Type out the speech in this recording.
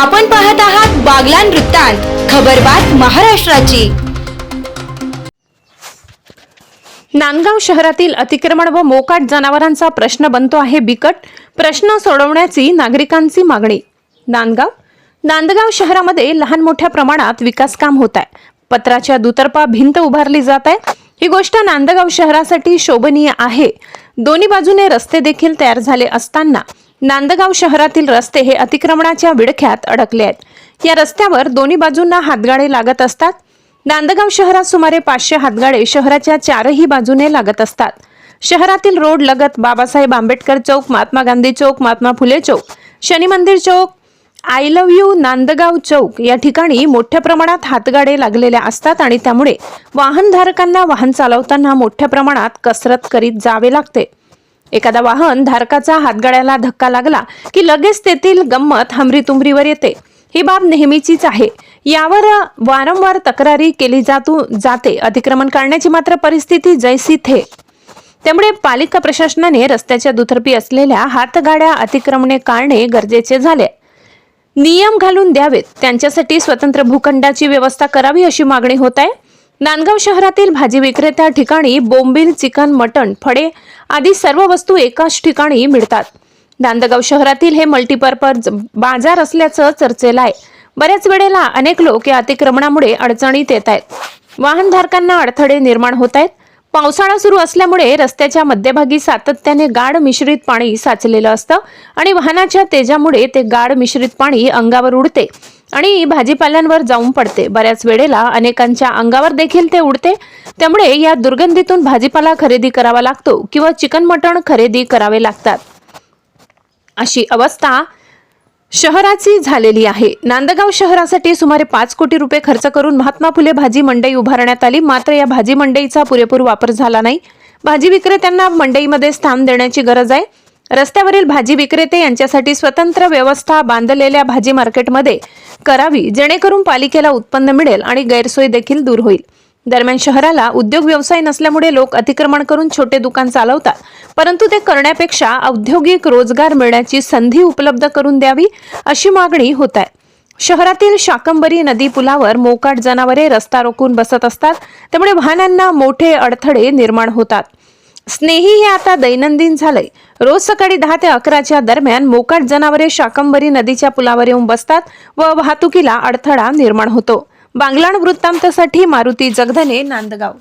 आपण पाहत आहात बागलान वृत्तांत खबरबात महाराष्ट्राची. नांदगाव शहरातील अतिक्रमण व मोकाट जनावरांचा प्रश्न बनतो आहे बिकट प्रश्न सोडवण्याची नागरिकांची मागणी. नांदगाव? नांदगाव शहरामध्ये लहान मोठ्या प्रमाणात विकास काम होत आहे. पत्राच्या दुतर्फा भिंत उभारली जात आहे. ही गोष्ट नांदगाव शहरासाठी शोभनीय आहे. दोन्ही बाजूने रस्ते देखील तयार झाले असताना नांदगाव शहरातील रस्ते हे अतिक्रमणाच्या विडख्यात अडकले आहेत. या रस्त्यावर दोन्ही बाजूंना हातगाडे लागत असतात. नांदगाव शहरात सुमारे पाचशे हातगाडे शहराच्या चारही बाजूने लागत असतात. शहरातील रोड लगत बाबासाहेब आंबेडकर चौक महात्मा गांधी चौक महात्मा फुले चौक शनी मंदिर चौक आय लव्ह यू नांदगाव चौक या ठिकाणी मोठ्या प्रमाणात हातगाडे लागलेल्या असतात आणि त्यामुळे वाहनधारकांना वाहन चालवताना मोठ्या प्रमाणात कसरत करीत जावे लागते. एखादा वाहन धारकाचा हातगाड्याला धक्का लागला की लगेच तेथील गंमत हमरीतुमरीवर येते. ही बाब नेहमीचीच आहे. यावर वारंवार तक्रारी केली जातू जाते. अतिक्रमण करण्याची मात्र परिस्थिती जैसी थे. त्यामुळे पालिका प्रशासनाने रस्त्याच्या दुतर्फी असलेल्या हातगाड्या अतिक्रमणे काढणे गरजेचे झाले. नियम घालून द्यावेत. त्यांच्यासाठी स्वतंत्र भूखंडाची व्यवस्था करावी अशी मागणी होत आहे. नांदगाव शहरातील भाजी विक्रेत्या ठिकाणी बोंबील चिकन मटण फळे आदी सर्व वस्तू एकाच ठिकाणी मिळतात. नांदगाव शहरातील हे मल्टीपर्पज बाजार असल्याचं चर्चेला आहे. बऱ्याच वेळेला अनेक लोक या अतिक्रमणामुळे अडचणीत येत आहेत. वाहनधारकांना अडथळे निर्माण होत आहेत. पावसाळा सुरू असल्यामुळे रस्त्याच्या मध्यभागी सातत्याने गाढ मिश्रित पाणी साचलेलं असतं आणि वाहनाच्या तेजामुळे ते गाढ मिश्रित पाणी अंगावर उडते. आणि भाजीपाल्यांवर जाऊन पडते. बऱ्याच वेळेला अनेकांच्या अंगावर देखील ते उडते. त्यामुळे या दुर्गंधीतून भाजीपाला खरेदी करावा लागतो किंवा चिकन मटण खरेदी करावे लागतात. अशी अवस्था शहराची झालेली आहे. नांदगाव शहरासाठी सुमारे पाच कोटी रुपये खर्च करून महात्मा फुले भाजी मंडई उभारण्यात आली. मात्र या भाजी मंडईचा पुरेपूर वापर झाला नाही. भाजी विक्रेत्यांना मंडईमध्ये स्थान देण्याची गरज आहे. रस्त्यावरील भाजी विक्रेते यांच्यासाठी स्वतंत्र व्यवस्था बांधलेल्या भाजी मार्केटमध्ये करावी जेणेकरून पालिकेला उत्पन्न मिळेल आणि गैरसोय देखील दूर होईल. दरम्यान शहराला उद्योग व्यवसाय नसल्यामुळे लोक अतिक्रमण करून छोटे दुकान चालवतात परंतु ते करण्यापेक्षा औद्योगिक रोजगार मिळण्याची संधी उपलब्ध करून द्यावी अशी मागणी होत आहे शहरातील शाकंबरी नदी पुलावर मोकाट जनावरे रस्ता रोखून बसत असतात त्यामुळे वाहनांना मोठे अडथळे निर्माण होतात. स्नेही हे आता दैनंदिन झालंय. रोज सकाळी दहा ते अकराच्या दरम्यान मोकाट जनावरे शाकंबरी नदीच्या पुलावर येऊन बसतात व वाहतुकीला अडथळा निर्माण होतो. बांगलाण वृत्तांतासाठी मारुती जगधने नांदगाव.